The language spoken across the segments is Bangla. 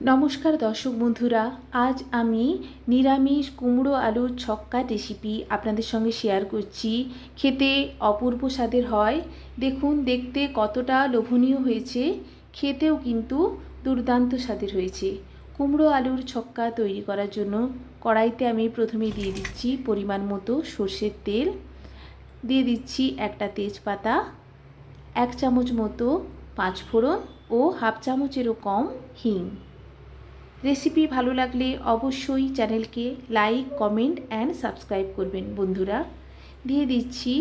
নমস্কার দর্শক বন্ধুরা, আজ আমি নিরামিষ কুমড়ো আলুর ছক্কা রেসিপি আপনাদের সঙ্গে শেয়ার করছি। খেতে অপূর্ব স্বাদের হয়। দেখুন, দেখতে কতটা লোভনীয় হয়েছে, খেতেও কিন্তু দুর্দান্ত স্বাদের হয়েছে। কুমড়ো আলুর ছক্কা তৈরি করার জন্য কড়াইতে আমি প্রথমে দিয়ে দিচ্ছি পরিমাণ মতো সর্ষের তেল। দিয়ে দিচ্ছি একটা তেজপাতা, এক চামচ মতো পাঁচফোড়ন ও হাফ চামচেরও কম হিং। রেসিপি ভালো লাগলে অবশ্যই চ্যানেলকে লাইক, কমেন্ট অ্যান্ড সাবস্ক্রাইব করবেন বন্ধুরা। দিয়ে দিচ্ছি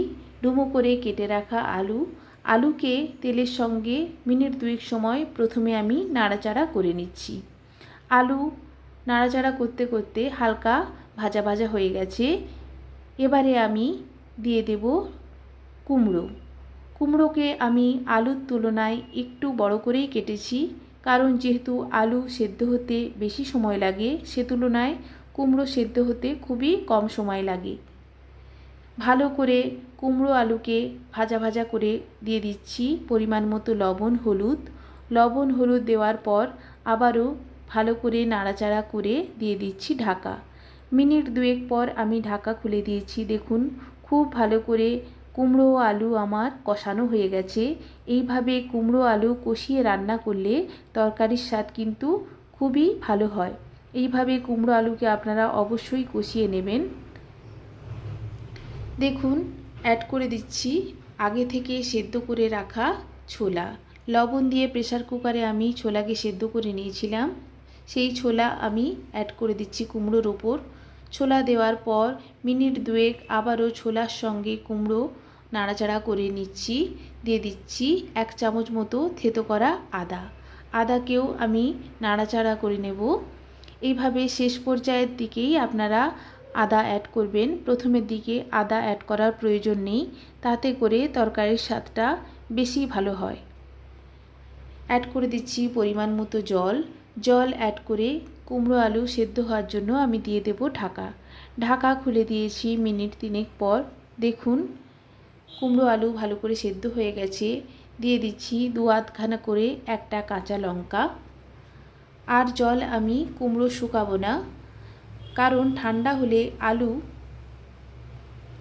ডুমো করে কেটে রাখা আলু। আলুকে তেলের সঙ্গে মিনিট দুয়েক সময় প্রথমে আমি নাড়াচাড়া করে নিচ্ছি। আলু নাড়াচাড়া করতে করতে হালকা ভাজা ভাজা হয়ে গেছে। এবারে আমি দিয়ে দেব কুমড়ো। কুমড়োকে আমি আলুর তুলনায় একটু বড় করেই কেটেছি। কারণ যেহেতু আলু সেদ্ধ হতে বেশি সময় লাগে, সে তুলনায় কুমড়ো সেদ্ধ হতে খুবই কম সময় লাগে। ভালো করে কুমড়ো আলুকে ভাজা ভাজা করে দিয়ে দিচ্ছি পরিমাণ মতো লবণ, হলুদ। লবণ, হলুদ দেওয়ার পর আবারও ভালো করে নাড়াচাড়া করে দিয়ে দিচ্ছি ঢাকা। মিনিট দুয়েক পর আমি ঢাকা খুলে দিয়েছি। দেখুন, খুব ভালো করে কুমড়ো আলু আমার কষানো হয়ে গেছে। এইভাবে কুমড়ো আলু কষিয়ে রান্না করলে তরকারির স্বাদ কিন্তু খুবই ভালো হয়। এইভাবে কুমড়ো আলুকে আপনারা অবশ্যই কষিয়ে নেবেন। দেখুন অ্যাড করে দিচ্ছি আগে থেকে সেদ্ধ করে রাখা ছোলা। লবণ দিয়ে প্রেসার কুকারে আমি ছোলাকে সেদ্ধ করে নিয়েছিলাম। সেই ছোলা আমি অ্যাড করে দিচ্ছি কুমড়োর ওপর। ছোলা দেওয়ার পর মিনিট দুয়েক আবারও ছোলার সঙ্গে কুমড়ো নাড়াচাড়া করে নিচ্ছি, দিয়ে দিচ্ছি এক চামচ মতো থেতো করা আদা। আদাকেও আমি নাড়াচাড়া করে নেব। এইভাবে শেষ পর্যায়ের দিকেই আপনারা আদা অ্যাড করবেন। প্রথমের দিকে আদা অ্যাড করার প্রয়োজন নেই, তাতে করে তরকারির স্বাদটা বেশি ভালো হয়। অ্যাড করে দিচ্ছি পরিমাণ মতো জল। জল অ্যাড করে কুমড়ো আলু সেদ্ধ হওয়ার জন্য আমি দিয়ে দেব ঢাকা। ঢাকা খুলে দিয়েছি মিনিট তিনেক পর। দেখুন কুমড়ো আলু ভালো করে সেদ্ধ হয়ে গেছে, দিয়ে দিচ্ছি দু আধখানা করে একটা কাঁচা লঙ্কা। আর জল আমি কুমড়ো শুকাবো না, কারণ ঠান্ডা হলে আলু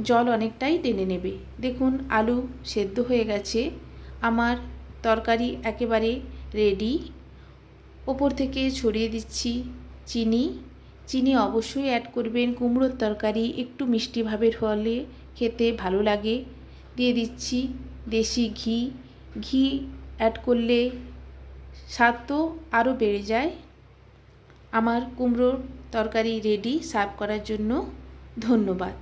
জল অনেকটাই টেনে নেবে। দেখুন, আলু সেদ্ধ হয়ে গেছে, আমার তরকারি একেবারে রেডি ওপর থেকে ছড়িয়ে দিচ্ছি চিনি। চিনি অবশ্যই অ্যাড করবেন, কুমড়োর তরকারি একটু মিষ্টিভাবে হলে খেতে ভালো লাগে। দিয়ে দিচ্ছি দেশি ঘি। ঘি অ্যাড করলে স্বাদ তো আরও বেড়ে যায়। আমার কুমড়োর তরকারি রেডি সার্ভ করার জন্য ধন্যবাদ।